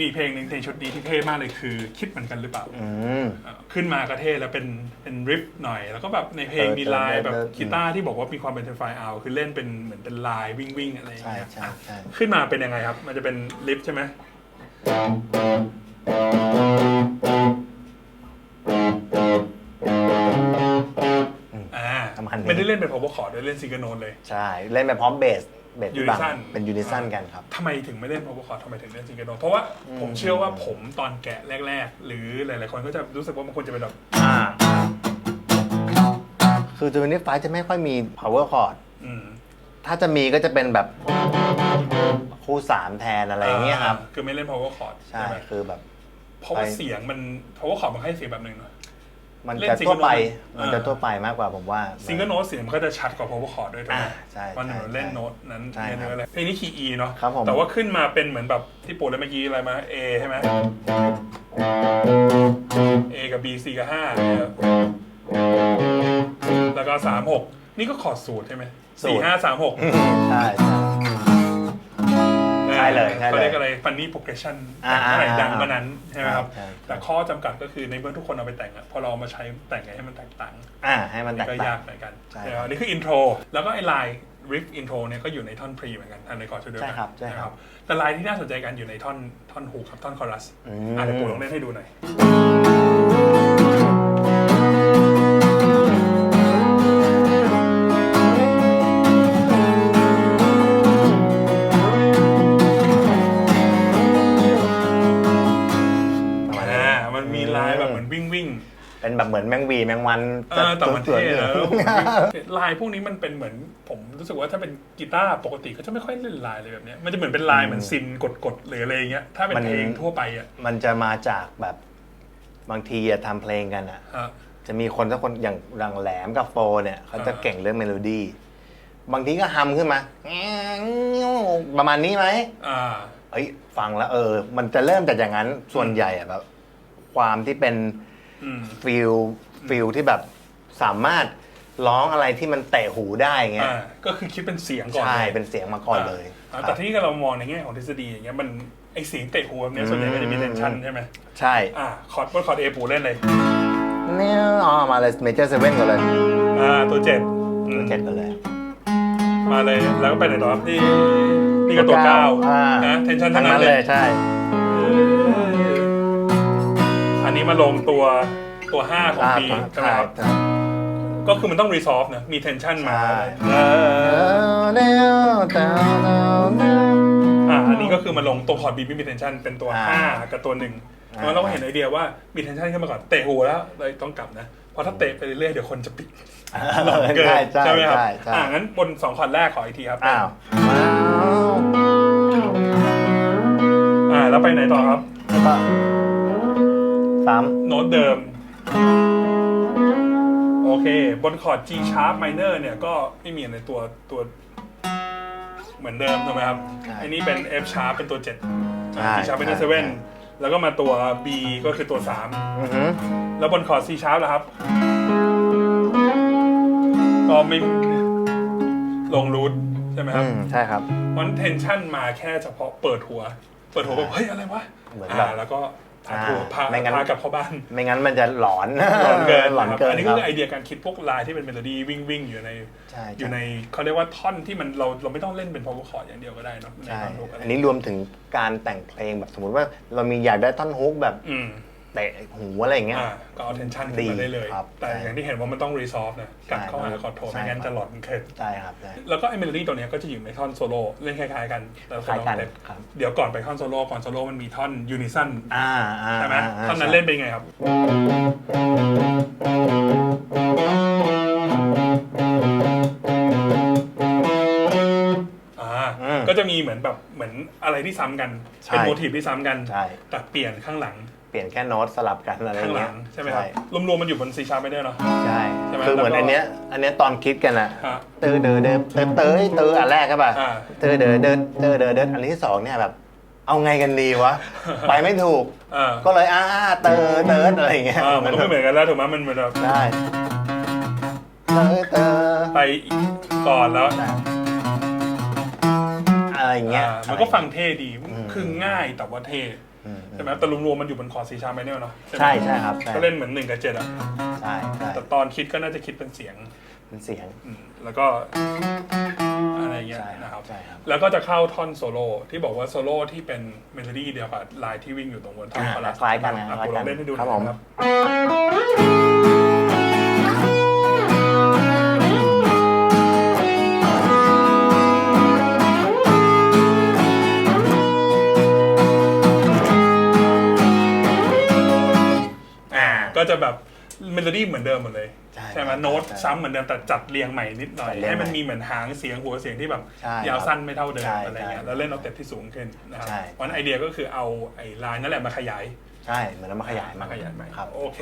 มีเพลงหนึ่งในชุดนี้ที่เท่มากเลยคือคิดเหมือนกันหรือเปล่าอืม เอ่อขึ้นมากระเท่แล้วเป็นเป็นริฟหน่อย แล้วก็แบบในเพลงเออมีลายเออแบบเออกีตาร์ที่บอกว่ามีความเป็นเทฟไฟเอาคือเล่นเป็นเหมือนเป็นลายวิ่งวิ่งๆอะไรอย่างใช่เงี้ยใช่อะใช่ขึ้นมาเป็นยังไงครับ มันจะเป็นลิฟใช่ไหม นี้ไม่ได้เล่นเป็นพาวเวอร์คอร์ดด้วยเล่นซิงเกิลโนตเลย ใช่ เล่นไปพร้อมเบสเบสที่บัง Unison เป็นยูนิซันกันครับ ทำไมถึงไม่เล่นพาวเวอร์คอร์ดทำไมถึงเล่นซิงเกิลโนตเพราะว่าผมเชื่อว่าผมตอนแกะแรก ๆ หรือหลายๆคนก็จะรู้สึกว่ามันควรจะเป็นแบบอ่า คือจูนิฟจะไม่ค่อยมี power chord อืมถ้าจะมีก็จะเป็นแบบคู่สามแทนอะไรอย่างเงี้ยครับ คือไม่เล่น power chord ใช่ ไหมคือแบบเพราะว่าไปเสียงมัน power chord มันให้เสียงแบบหนึ่งเนอะ มันเล่นจะทั่วไป single note มันจะอ่าทั่วไปมากกว่าผมว่า ซิงเกิลโน้ตเสียงมันก็จะชัดกว่า power chord ด้วยถูกไหมอ่าใช่วันหนูใช่เล่นใช่โน้ตนั้นใช่เนื้ออะไรเพลงนี้คีย์ E เนาะครับผม แต่ว่าขึ้นมาเป็นเหมือนแบบที่ปู่เล่นเมื่อกี้อะไรมา A ใช่ไหม A กับ B C กับ5เนี่ยแล้วก็ 3 6 นี่ก็คอร์ดสูตรใช่ไหมสูสี่ตรห้าสามหกใช่ใช่ ใช่เลยใช่เลยเขาเรียกอะไร funny progression อ่าเท่าไหร่อ่าดังกว่านั้นใช่ไหมครับใช่ แต่ข้อจำกัดก็คือในเมื่อทุกคนเอาไปแต่งอะพอเราเอามาใช้แต่งไงให้มันแตกต่าง อ่าให้มันแตกก็ต่ายางกเหมือนกันใช่นะครับอันนี้คืออินโทร แล้วก็ไอ้ลายริฟอินโทรเนี่ยก็อยู่ในท่อนพรีเหมือนกันอันในคอร์ดเดียวกันใช่ครับใช่ครับ นะแต่ลายที่น่าสนใจกันอยู่ในท่อนท่อนฮูกครับท่อนคอรัสอืมอะเดี๋ยวปู่ลองเล่นให้ดูหน่อยอ่ เป็นแบบเหมือนแมงวีแมงวันๆเออแต่มันสวยเท่ๆนะแล้วผมลายพวกนี้มันเป็นเหมือนผมรู้สึกว่าถ้าเป็นกีตาร์ปกติก็จะไม่ค่อยเล่นลายเลยแบบเนี้ยมันจะเหมือนเป็นลายเหมือนซินกดๆหรืออะไรอย่างเงี้ยถ้าเป็นเพลงทั่วไปอะมันจะมาจากแบบบางทีอะทำเพลงกันอะฮะจะมีคนสักคนอย่างดังแหลมกับโฟเนี่ยเขาจะอ่าเก่งเรื่องเมโลดี้บางทีก็ฮัมขึ้นมาประมาณนี้ไหมอ่าเอ้ยฟังแล้วเออ มันจะเริ่มจากอย่างนั้นส่วนใหญ่อะแบบความที่เป็นอืม ฟิลฟิลที่แบบสามารถร้องอะไรที่มันเตะหูได้เงี้ยอ่าก็คือคิดเป็นเสียงก่อนใช่ลยเป็นเสียงมาก่อนเลยอ่าคแต่รับที่เรามองในแง่ของทฤษฎีอย่างเงี้ยมันไอเสียงเตะหูแบบเนี้ยส่วนใหญ่ก็จะมีอืมเทนชันใช่ไหมใช่อ่าคอร์ดบนคอร์ดเอปูเล่นเลยเนี่ยอ๋อมาเลยเมเจอร์เซเว่นก่อนเลยอ่าตัวเจ็ดอืมเจ็ดกันเลยมาเลยแล้วก็ไปไหนต่อครับนี่นี่ก็ตัวเก้าอ่านะเทนชันทั้ทั้งงนั้นั้นนเลเลยยใช่อั นนี้มาลงตัวตัวห้าของอ่าปีใช่ไหมครับใช่ก็คือมันต้องรีซอฟนะ มีเทนชันมาใช่เอออ่าอันนี้ก็คือมาลงตัวคอร์ดบีไม่มีเทนชันเป็นตัวอ่าห้ากับตัวหนึ่งอ่าแล้วเราก็เห็นไอเดียว่ามีเทนชันขึ้นมาก่อนเตะหูแล้วเลยต้องกลับนะเพราะถ้าเตะไปเรื่อยๆเดี๋ยวคนจะปิดหลอนเกินใช่ใช่ใช่ไหมครับใช่ใช่อ่างั้นบนสองคอร์ดแรกขออีกทีครับอ้าวอ่าแล้วไปไหนต่อครับแล้วก็ สามโน้ตเดิม โอเค บนคอร์ด G sharp minor เนี่ยก็ไม่มีอะไรตัวตัว เหมือนเดิมถูกไหมครับ ใช่อันนี้เป็น F sharp เป็นตัว7ใช่ G sharp minor ใช่ 7 แล้วก็มาตัว B ก็คือตัวอือหือ3 แล้วบนคอร์ด C sharp ล่ะครับ ก็ไม่ลงรูทใช่ไหมคอืรับมใช่ครับ มันเทนชันมาแค่เฉพาะเปิดหัว เปิดหัวแบบเฮ้ยอะไรวะเหมือนแบบ อ่าแล้วก็ พาทัวร์พาอ่าไม่งั้น พากลับเข้าบ้านไม่งั้นมันจะหลอนหลอนเกินหลอนเกินอันนี้คก็รับคือไอเดียการคิดพวกลายที่เป็นเมโลดี้วิ่งวิ่งอยู่ใน ใช่อยู่ในเขาเรียกว่าท่อนที่มันเราเราไม่ต้องเล่นเป็น power chord อย่างเดียวก็ได้เนอะในใช่ท่อนฮุกอะไรอันนี้รวมถึงการแต่งเพลงแบบสมมติว่าเรามีอยากได้ท่อนฮุกแบบ อืม เตะหูอะไรอย่างเงี้ย อ่าก็เอา tension ขึ้นมาได้เลย ดีครับแต่ใช่อย่างที่เห็นว่ามันต้อง resolve นะกลับเข้าหาคอร์ดโทนใช่ไม่งั้นครับ จะหลอนเกินใช่ครับใช่ แล้วก็ไอเมโลดี้ตัวเนี้ยก็จะอยู่ในท่อนโซโล่เล่นคล้ายๆกันแต่ละคนคล้ายกันเต็ปครับ เดี๋ยวก่อนไปท่อนโซโล่ก่อนโซโล่มันมีท่อนยูนิซันอ่าอ่าใช่ไหมาท่อนนั้นใช่เล่นเป็นไงครับ มก็จะมีเหมือนแบบเหมือนอะไรที่ซ้ำกัน ใช่ เป็นโมทีฟที่ซ้ำกัน ใช่ แต่เปลี่ยนข้างหลังเปลี่ยนแค่โน้ตสลับกันอะไรข้างหเงี้ลัยงใช่ไหมครับรวมๆมันอยู่บนซีชาร์ไม่ได้เนาะ ใช่ใช่ไหมคือเหมือนแล้วก็ อันเนี้ยอันเนี้ยตอนคิดกันอะฮะ เตอเดอเดอเตอเตอเตออันแรกใช่ป่ะอ่า เตอเดอเดอเตอเดอเดออันที่สองเนี่ยแบบ เอาไงกันดีวะ ไปไม่ถูกอ่าก็เลยอ่าเตอเตออะไรอย่างเงี้ยอ่ามันก็ไม่เหมือนกันแล้วถูกไหมมันเหมือนแบบได้เตอเตอไปก่อนแล้ว อะไรอย่างเงี้ยอ่ามันก็ฟังเท่ดีคือง่ายแต่ว่าเท่อืมใช่ไหมแต่รวมๆมันอยู่บนคอร์ดซีชาร์ปไมเนลเนาะไหมใช่ใช่ครับใช่ก็เล่นเหมือนหนึ่งกับเจ็ดอะใช่ใช่แต่ตอนคิดก็น่าจะคิดเป็นเสียงเป็นเสียง อืมแล้วก็อะไรเงี้ยใช่นะครับ ใช่ครับ แล้วก็จะเข้าท่อนโซโล่ที่บอกว่าโซโล่ที่เป็นเมโลดี้เดียวกับลายที่วิ่งอยู่ตรงบนท่อนอ่าคอรัสคล้ายกันนะอะคล้ายกูลกัอนงเล่นให้ดูหครัน่บอยผม นะครับ ก็จะแบบเมโลดี้เหมือนเดิมหมดเลยใช่ไหมครับโน้ตใช่ซ้ำเหมือนเดิมแต่จัดเรียงใหม่นิดหน่อยจัดเรียงให้มันใหม่มีเหมือนหางเสียงหัวเสียงที่แบบใช่ยาวครับสั้นไม่เท่าเดิมใช่อะไรเงี้ยใช่แล้วเล่นเอาเต็ปที่สูงขึ้นนะครับใช่ เพราะฉะนั้นไอเดียก็คือเอาไอ้ลายนั่นแหละมาขยาย ใช่เหมือนเอามาขยายมาขยายใหม่ครับ โอเค